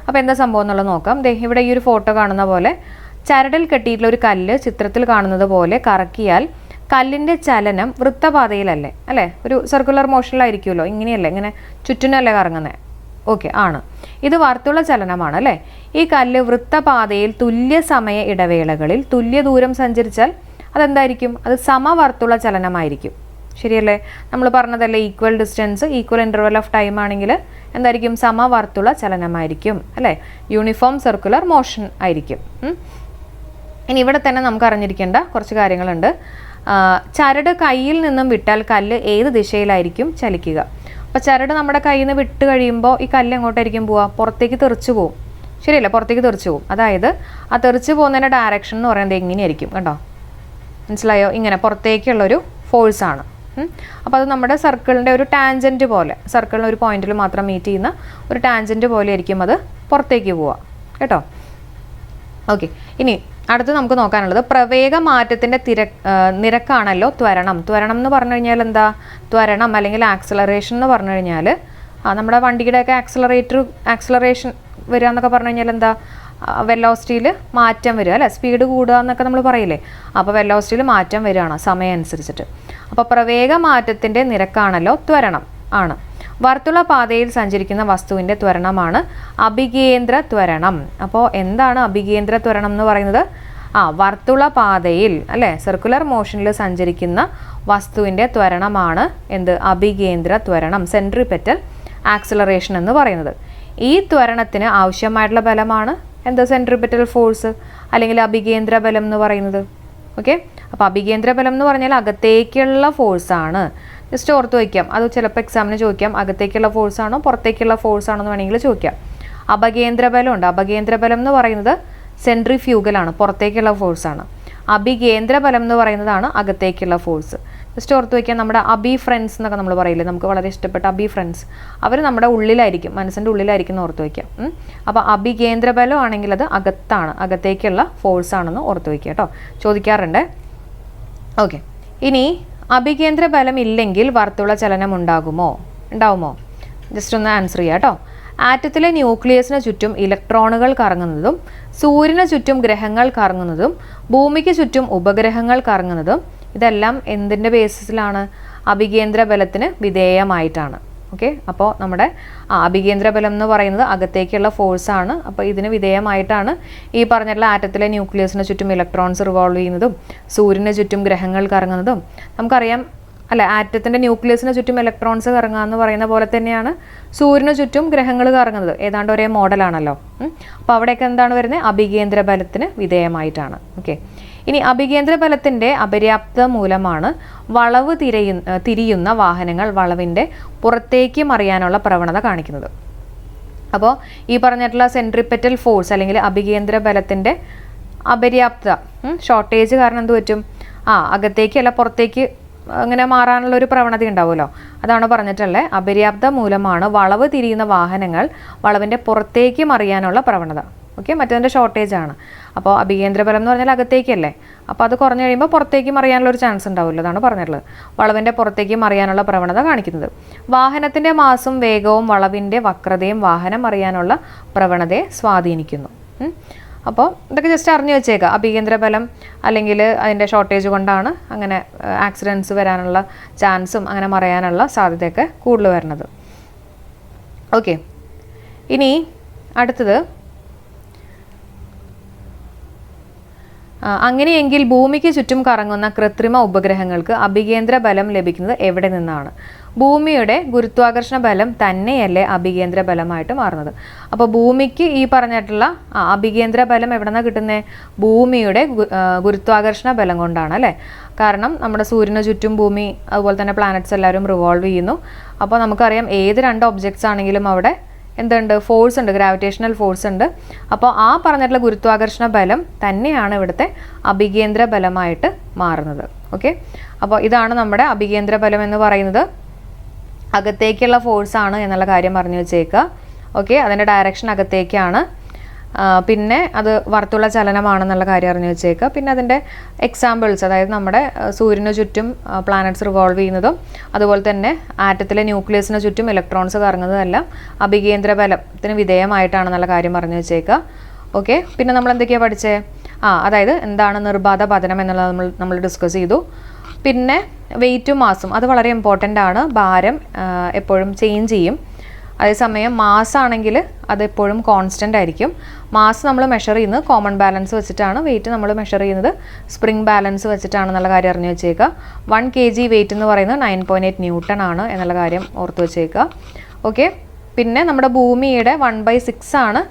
അപ്പോൾ എന്താ സംഭവം എന്നുള്ളത് നോക്കാം. ഇവിടെ ഈ ഒരു ഫോട്ടോ കാണുന്ന പോലെ ചരടിൽ കെട്ടിയിട്ടുള്ള ഒരു കല്ല് ചിത്രത്തിൽ കാണുന്നത് പോലെ കറക്കിയാൽ കല്ലിന്റെ ചലനം വൃത്തപാതയിലല്ലേ അല്ലേ? ഒരു സർക്കുലർ മോഷനിലായിരിക്കുമല്ലോ ഇങ്ങനെയല്ലേ ഇങ്ങനെ ചുറ്റിനല്ലേ കറങ്ങുന്നത് ഓക്കെ ആണ്. ഇത് വർത്തുള ചലനമാണ് അല്ലേ? ഈ കല്ല് വൃത്തപാതയിൽ തുല്യ സമയ ഇടവേളകളിൽ തുല്യ ദൂരം സഞ്ചരിച്ചാൽ അതെന്തായിരിക്കും? അത് സമവർത്തുള്ള ചലനമായിരിക്കും. ശരിയല്ലേ? നമ്മൾ പറഞ്ഞതല്ലേ equal distance equal interval of time ആണെങ്കിൽ എന്തായിരിക്കും? സമവർത്തുള്ള ചലനമായിരിക്കും അല്ലേ? യൂണിഫോം സർക്കുലർ മോഷൻ ആയിരിക്കും. ഇനി ഇവിടെ തന്നെ നമുക്ക് അറിഞ്ഞിരിക്കേണ്ട കുറച്ച് കാര്യങ്ങളുണ്ട്. ചരട് കയ്യിൽ നിന്നും വിട്ടാൽ കല്ല് ഏത് ദിശയിലായിരിക്കും ചലിക്കുക? അപ്പോൾ ചരട് നമ്മുടെ കയ്യിൽ നിന്ന് വിട്ട് കഴിയുമ്പോൾ ഈ കല്ല് എങ്ങോട്ടായിരിക്കും പോവുക പുറത്തേക്ക് തെറിച്ചു പോകും ശരിയല്ലേ? പുറത്തേക്ക് തെറിച്ചു പോകും അതായത് ആ തെറിച്ചു പോകുന്നതിന്റെ ഡയറക്ഷൻ എന്ന് പറയുന്നത് എങ്ങനെയായിരിക്കും? കണ്ടോ? മനസ്സിലായോ? ഇങ്ങനെ പുറത്തേക്കുള്ളൊരു ഫോഴ്സാണ് അപ്പോൾ അത് നമ്മുടെ സർക്കിളിന്റെ ഒരു ടാൻജന്റ് പോലെ സർക്കിളിന്റെ ഒരു പോയിന്റിൽ മാത്രം മീറ്റ് ചെയ്യുന്ന ഒരു ടാൻജന്റ് പോലെ ആയിരിക്കും അത് പുറത്തേക്ക് പോവുക. കേട്ടോ? ഓക്കെ. ഇനി അടുത്ത് നമുക്ക് നോക്കാനുള്ളത് പ്രവേഗ മാറ്റത്തിന്റെ തിര നിരക്കാണല്ലോ ത്വരണം. ത്വരണം എന്ന് പറഞ്ഞു കഴിഞ്ഞാൽ എന്താ? ത്വരണം അല്ലെങ്കിൽ ആക്സലറേഷൻ എന്ന് പറഞ്ഞു കഴിഞ്ഞാൽ ആ നമ്മുടെ വണ്ടിയുടെയൊക്കെ ആക്സലറേറ്റർ ആക്സലറേഷൻ വരിക എന്നൊക്കെ പറഞ്ഞു കഴിഞ്ഞാൽ എന്താ? വെലോസിറ്റിയിൽ മാറ്റം വരിക അല്ലേ? സ്പീഡ് കൂടുക എന്നൊക്കെ നമ്മൾ പറയില്ലേ? അപ്പോൾ വെലോസിറ്റിയിൽ മാറ്റം വരികയാണ് സമയം അനുസരിച്ചിട്ട്. അപ്പോൾ പ്രവേഗ മാറ്റത്തിന്റെ നിരക്കാണല്ലോ ത്വരണം ആണ്. വർത്തുള പാതയിൽ സഞ്ചരിക്കുന്ന വസ്തുവിന്റെ ത്വരണമാണ് അഭികേന്ദ്ര ത്വരണം. അപ്പോൾ എന്താണ് അഭികേന്ദ്ര ത്വരണം എന്ന് പറയുന്നത്? ആ വർത്തുള പാതയിൽ അല്ലേ? സർക്കുലർ മോഷനിൽ സഞ്ചരിക്കുന്ന വസ്തുവിന്റെ ത്വരണമാണ് എന്ത്? അഭികേന്ദ്ര ത്വരണം സെൻട്രിപെറ്റൽ ആക്സിലറേഷൻ എന്ന് പറയുന്നത്. ഈ ത്വരണത്തിന് ആവശ്യമായിട്ടുള്ള ബലമാണ് എന്ത് സെൻട്രിപെറ്റൽ ഫോഴ്സ് അല്ലെങ്കിൽ അഭികേന്ദ്ര ബലം എന്ന് പറയുന്നത്. ഓക്കെ അപ്പോൾ അഭികേന്ദ്ര ബലം എന്ന് പറഞ്ഞാൽ അകത്തേക്കുള്ള ഫോഴ്സാണ് ജസ്റ്റ് ഓർത്ത് വയ്ക്കാം. അത് ചിലപ്പോൾ എക്സാമിന് ചോദിക്കാം. അകത്തേക്കുള്ള ഫോഴ്സാണോ പുറത്തേക്കുള്ള ഫോഴ്സാണോ എന്ന് വേണമെങ്കിൽ ചോദിക്കാം. അപകേന്ദ്ര ബലമുണ്ട് അപകേന്ദ്ര ബലം എന്ന് പറയുന്നത് സെൻട്രി ഫ്യൂഗലാണ് പുറത്തേക്കുള്ള ഫോഴ്സാണ് അഭികേന്ദ്ര ബലം എന്ന് പറയുന്നതാണ് അകത്തേക്കുള്ള ഫോഴ്സ് ജസ്റ്റ് ഓർത്ത് വയ്ക്കാൻ നമ്മുടെ അബി ഫ്രണ്ട്സ് എന്നൊക്കെ നമ്മൾ പറയില്ലേ നമുക്ക് വളരെ ഇഷ്ടപ്പെട്ട അബി ഫ്രണ്ട്സ് അവർ നമ്മുടെ ഉള്ളിലായിരിക്കും മനസ്സിന്റെ ഉള്ളിലായിരിക്കും എന്ന് ഓർത്ത് വയ്ക്കാം അപ്പോൾ അഭികേന്ദ്രബലം ആണെങ്കിൽ അത് അകത്താണ് അകത്തേക്കുള്ള ഫോഴ്സ് ആണെന്ന് ഓർത്ത് വയ്ക്കുക കേട്ടോ. ചോദിക്കാറുണ്ട്. ഓക്കെ ഇനി അഭികേന്ദ്രബലം ഇല്ലെങ്കിൽ വർത്തുള ചലനം ഉണ്ടാകുമോ? ഉണ്ടാവുമോ? ജസ്റ്റ് ഒന്ന് ആൻസർ ചെയ്യാം കേട്ടോ. ആറ്റത്തിലെ ന്യൂക്ലിയസിന് ചുറ്റും ഇലക്ട്രോണുകൾ കറങ്ങുന്നതും സൂര്യന് ചുറ്റും ഗ്രഹങ്ങൾ കറങ്ങുന്നതും ഭൂമിക്ക് ചുറ്റും ഉപഗ്രഹങ്ങൾ കറങ്ങുന്നതും ഇതെല്ലാം എന്തിന്റെ ബേസിസിലാണ് അഭികേന്ദ്ര ബലത്തിന് വിധേയമായിട്ടാണ്. ഓക്കെ അപ്പോൾ നമ്മുടെ അഭികേന്ദ്ര ബലം എന്ന് പറയുന്നത് അകത്തേക്കുള്ള ഫോഴ്സാണ് അപ്പോൾ ഇതിന് വിധേയമായിട്ടാണ് ഈ പറഞ്ഞിട്ടുള്ള ആറ്റത്തിലെ ന്യൂക്ലിയസിന് ചുറ്റും ഇലക്ട്രോൺസ് റിവോൾവ് ചെയ്യുന്നതും സൂര്യന് ചുറ്റും ഗ്രഹങ്ങൾ കറങ്ങുന്നതും. നമുക്കറിയാം അല്ല ആറ്റത്തിന്റെ ന്യൂക്ലിയസിന് ചുറ്റും ഇലക്ട്രോൺസ് കറങ്ങുക എന്ന് പറയുന്ന പോലെ തന്നെയാണ് സൂര്യന് ചുറ്റും ഗ്രഹങ്ങൾ കറങ്ങുന്നത്. ഏതാണ്ട് ഒരേ മോഡലാണല്ലോ അപ്പോൾ അവിടെയൊക്കെ എന്താണ് വരുന്നത് അഭികേന്ദ്ര ബലത്തിന് വിധേയമായിട്ടാണ്. ഓക്കെ. ഇനി അഭികേന്ദ്ര ബലത്തിന്റെ അപര്യാപ്ത മൂലമാണ് വളവ് തിരയു തിരിയുന്ന വാഹനങ്ങൾ വളവിന്റെ പുറത്തേക്ക് മറിയാനുള്ള പ്രവണത കാണിക്കുന്നത്. അപ്പോൾ ഈ പറഞ്ഞിട്ടുള്ള സെൻട്രിപ്പെറ്റൽ ഫോഴ്സ് അല്ലെങ്കിൽ അഭികേന്ദ്ര ബലത്തിന്റെ അപര്യാപ്ത ഷോർട്ടേജ് കാരണം എന്ത് പറ്റും? ആ അകത്തേക്ക് അല്ല പുറത്തേക്ക് അങ്ങനെ മാറാനുള്ള ഒരു പ്രവണത ഉണ്ടാവുമല്ലോ. അതാണ് പറഞ്ഞിട്ടുള്ളത് അപര്യാപ്ത മൂലമാണ് വളവ് തിരിയുന്ന വാഹനങ്ങൾ വളവിന്റെ പുറത്തേക്ക് മറിയാനുള്ള പ്രവണത. ഓക്കെ മറ്റതിന്റെ ഷോർട്ടേജ് ആണ്. അപ്പോൾ അഭികേന്ദ്ര ബലം എന്ന് പറഞ്ഞാൽ അകത്തേക്കല്ലേ? അപ്പോൾ അത് കുറഞ്ഞു കഴിയുമ്പോൾ പുറത്തേക്ക് മറിയാനുള്ള ഒരു ചാൻസ് ഉണ്ടാവില്ല അതാണ് പറഞ്ഞിട്ടുള്ളത്. വളവിന്റെ പുറത്തേക്ക് മറിയാനുള്ള പ്രവണത കാണിക്കുന്നത്. വാഹനത്തിന്റെ മാസും വേഗവും വളവിന്റെ വക്രതയും വാഹനം അറിയാനുള്ള പ്രവണതയെ സ്വാധീനിക്കുന്നു. അപ്പോൾ ഇതൊക്കെ ജസ്റ്റ് അറിഞ്ഞു വെച്ചേക്കാം. അഭികേന്ദ്ര ബലം അല്ലെങ്കിൽ അതിന്റെ ഷോർട്ടേജ് കൊണ്ടാണ് അങ്ങനെ ആക്സിഡൻസ് വരാനുള്ള ചാൻസും അങ്ങനെ മറയാനുള്ള സാധ്യതയൊക്കെ കൂടുതൽ വരുന്നത്. ഓക്കെ ഇനി അടുത്തത് അങ്ങനെയെങ്കിൽ ഭൂമിക്ക് ചുറ്റും കറങ്ങുന്ന കൃത്രിമ ഉപഗ്രഹങ്ങൾക്ക് അഭികേന്ദ്ര ബലം ലഭിക്കുന്നത് എവിടെ നിന്നാണ്? ഭൂമിയുടെ ഗുരുത്വാകർഷണ ബലം തന്നെയല്ലേ അഭികേന്ദ്ര ബലമായിട്ട് മാറുന്നത്? അപ്പോൾ ഭൂമിക്ക് ഈ പറഞ്ഞിട്ടുള്ള അഭികേന്ദ്ര ബലം എവിടെ നിന്നാണ് കിട്ടുന്നത് ഭൂമിയുടെ ഗുരുത്വാകർഷണ ബലം കൊണ്ടാണ് അല്ലേ? കാരണം നമ്മുടെ സൂര്യന് ചുറ്റും ഭൂമി അതുപോലെ തന്നെ പ്ലാനറ്റ്സ് എല്ലാവരും റിവോൾവ് ചെയ്യുന്നു. അപ്പോൾ നമുക്കറിയാം ഏത് രണ്ട് ഒബ്ജക്ട്സ് ആണെങ്കിലും അവിടെ എന്തുണ്ട്? ഫോഴ്സ് ഉണ്ട് ഗ്രാവിറ്റേഷണൽ ഫോഴ്സ് ഉണ്ട്. അപ്പോൾ ആ പറഞ്ഞിട്ടുള്ള ഗുരുത്വാകർഷണ ബലം തന്നെയാണ് ഇവിടുത്തെ അഭികേന്ദ്ര ബലമായിട്ട് മാറുന്നത്. ഓക്കെ അപ്പോൾ ഇതാണ് നമ്മുടെ അഭികേന്ദ്ര ബലം എന്ന് പറയുന്നത്. അകത്തേക്കുള്ള ഫോഴ്സ് ആണ് എന്നുള്ള കാര്യം പറഞ്ഞു വെച്ചേക്കുക ഓക്കെ അതിന്റെ ഡയറക്ഷൻ അകത്തേക്കാണ്. പിന്നെ അത് വർത്തുള്ള ചലനമാണെന്നുള്ള കാര്യം അറിഞ്ഞു വെച്ചേക്കുക പിന്നെ അതിന്റെ എക്സാമ്പിൾസ് അതായത് നമ്മുടെ സൂര്യന് ചുറ്റും പ്ലാനറ്റ്സ് റിവോൾവ് ചെയ്യുന്നതും അതുപോലെ തന്നെ ആറ്റത്തിലെ ന്യൂക്ലിയസിന് ചുറ്റും ഇലക്ട്രോൺസ് കറങ്ങുന്നതെല്ലാം അഭികേന്ദ്ര ബലത്തിന് വിധേയമായിട്ടാണെന്നുള്ള കാര്യം പറഞ്ഞു വെച്ചേക്കുക ഓക്കെ പിന്നെ നമ്മൾ എന്തൊക്കെയാണ് പഠിച്ചേ? ആ അതായത് എന്താണ് നിർബാധ പതനം എന്നുള്ളത് നമ്മൾ നമ്മൾ ഡിസ്കസ് ചെയ്തു. പിന്നെ വെയിറ്റും മാസും അത് വളരെ ഇമ്പോർട്ടന്റ് ആണ്. ഭാരം എപ്പോഴും ചേഞ്ച് ചെയ്യും. അതേസമയം മാസ് ആണെങ്കിൽ അത് എപ്പോഴും കോൺസ്റ്റന്റ് ആയിരിക്കും. മാസ് നമ്മൾ മെഷർ ചെയ്യുന്നത് കോമൺ ബാലൻസ് വെച്ചിട്ടാണ്. വെയിറ്റ് നമ്മൾ മെഷർ ചെയ്യുന്നത് സ്പ്രിംഗ് ബാലൻസ് വെച്ചിട്ടാണെന്നുള്ള കാര്യം അറിഞ്ഞു വെച്ചേക്കുക. വൺ കെ ജി വെയിറ്റ് എന്ന് പറയുന്നത് നയൻ പോയിന്റ് എയ്റ്റ് ന്യൂട്ടൺ ആണ് എന്നുള്ള കാര്യം ഓർത്ത് വെച്ചേക്കുക. ഓക്കെ പിന്നെ നമ്മുടെ ഭൂമിയുടെ വൺ ബൈ സിക്സ് ആണ്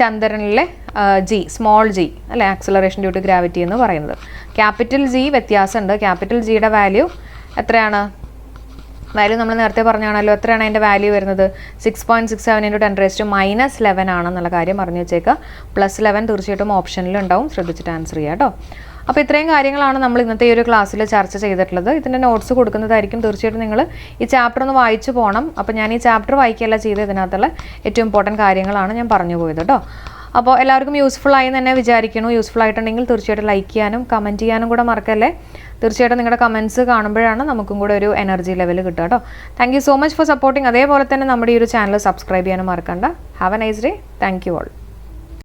ചന്ദ്രനിലെ ജി സ്മോൾ ജി അല്ലെ ആക്സലറേഷൻ ഡ്യൂ ടു ഗ്രാവിറ്റി എന്ന് പറയുന്നത്. ക്യാപിറ്റൽ ജി വ്യത്യാസമുണ്ട്. ക്യാപിറ്റൽ ജിയുടെ വാല്യൂ എത്രയാണ്? വാല്യൂ നമ്മൾ നേരത്തെ പറഞ്ഞാണല്ലോ എത്രയാണ് അതിന്റെ വാല്യൂ വരുന്നത്? Six point six seven into ten raised minus eleven ആണെന്നുള്ള കാര്യം അറിഞ്ഞു വെച്ചേക്കുക പ്ലസ് ലെവൻ തീർച്ചയായിട്ടും ഓപ്ഷനിലുണ്ടാവും ശ്രദ്ധിച്ചിട്ട് ആൻസർ ചെയ്യാം കേട്ടോ അപ്പോൾ ഇത്രയും കാര്യങ്ങളാണ് നമ്മൾ ഇന്നത്തെ ഈ ഒരു ക്ലാസ്സിൽ ചർച്ച ചെയ്തിട്ടുള്ളത്. ഇതിന്റെ നോട്ട്സ് കൊടുക്കുന്നതായിരിക്കും തീർച്ചയായിട്ടും നിങ്ങൾ ഈ ചാപ്റ്റർ ഒന്ന് വായിച്ചു പോകണം അപ്പോൾ ഞാൻ ഈ ചാപ്റ്റർ വായിക്കുകയല്ല ചെയ്ത് ഇതിനകത്തുള്ള ഏറ്റവും ഇമ്പോർട്ടന്റ് കാര്യങ്ങളാണ് ഞാൻ പറഞ്ഞു പോയത് കേട്ടോ അപ്പോൾ എല്ലാവർക്കും യൂസ്ഫുൾ ആയി തന്നെ വിചാരിക്കുന്നു. യൂസ്ഫുൾ ആയിട്ടുണ്ടെങ്കിൽ തീർച്ചയായിട്ടും ലൈക്ക് ചെയ്യാനും കമന്റ് ചെയ്യാനും കൂടെ മറക്കല്ലേ? തീർച്ചയായിട്ടും നിങ്ങളുടെ കമൻസ് കാണുമ്പോഴാണ് നമുക്കും കൂടെ ഒരു എനർജി ലെവൽ കിട്ടുക കേട്ടോ thank you so much for supporting അതേപോലെ തന്നെ നമ്മുടെ ഈ ഒരു ചാനൽ സബ്സ്ക്രൈബ് ചെയ്യാനും മറക്കണ്ട. Have a nice day thank you all